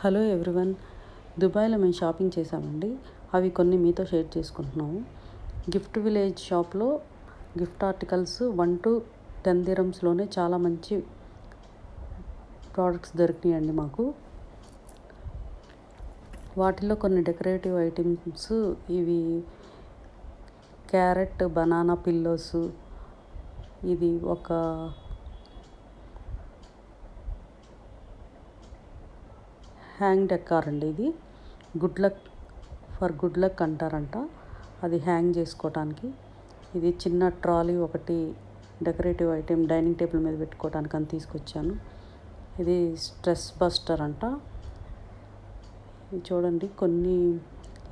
Hello everyone. దుబాయ్లో మేము shopping చేసామండి అవి కొన్ని మీతో షేర్ చేసుకుంటున్నాము. గిఫ్ట్ విలేజ్ షాప్లో gift articles one to ten దిరమ్స్లోనే చాలా మంచి ప్రోడక్ట్స్ దొరికినాయండి మాకు. వాటిలో కొన్ని డెకరేటివ్ ఐటమ్స్ ఇవి క్యారెట్ బనానా పిల్లోస్ ఇది ఒక హ్యాంగ్ డెక్కార్ అండి ఇది. Good luck for good luck అంటారంట. అది హ్యాంగ్ చేసుకోవటానికి. ఇది చిన్న ట్రాలీ ఒకటి డెకరేటివ్ ఐటెం డైనింగ్ టేబుల్ మీద పెట్టుకోవడానికి అని తీసుకొచ్చాను. ఇది స్ట్రెస్ బస్టర్ అంట. ఇది చూడండి కొన్ని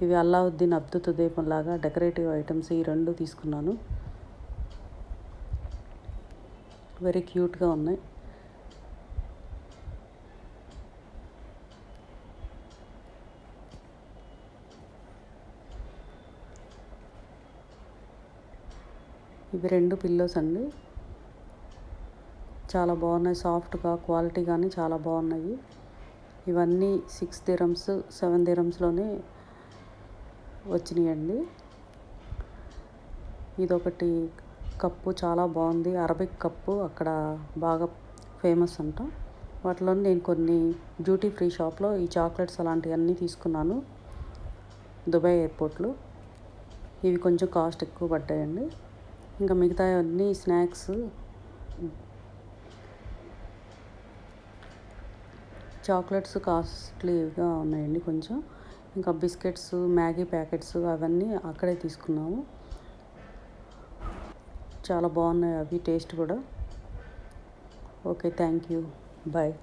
ఇవి అల్లావుద్దీన్ అబ్దుత్ దీపం లాగా డెకరేటివ్ ఐటమ్స్ ఈ రెండు తీసుకున్నాను. వెరీ క్యూట్గా ఉన్నాయి. ఇవి రెండు పిల్లోస్ అండి. చాలా బాగున్నాయి. సాఫ్ట్గా క్వాలిటీ కానీ చాలా బాగున్నాయి. ఇవన్నీ సిక్స్ దిరమ్స్ సెవెన్ దిరమ్స్లోనే వచ్చినాయండి. ఇదొకటి కప్పు చాలా బాగుంది. అరబిక్ కప్పు అక్కడ బాగా ఫేమస్ అంట. వాటిలో నేను కొన్ని డ్యూటీ ఫ్రీ షాప్లో ఈ చాక్లెట్స్ అలాంటివన్నీ తీసుకున్నాను. దుబాయ్ ఎయిర్పోర్ట్లో ఇవి కొంచెం కాస్ట్ ఎక్కువ పడ్డాయండి. ఇంకా మిగతా అన్నీ స్నాక్స్. చాక్లెట్స్ కాస్ట్లీగా ఉన్నాయండి కొంచెం. ఇంకా బిస్కెట్స్ మ్యాగీ ప్యాకెట్స్ అవన్నీ అక్కడే తీసుకున్నాము. చాలా బాగున్నాయి అవి టేస్ట్ కూడా. Okay thank you. బాయ్.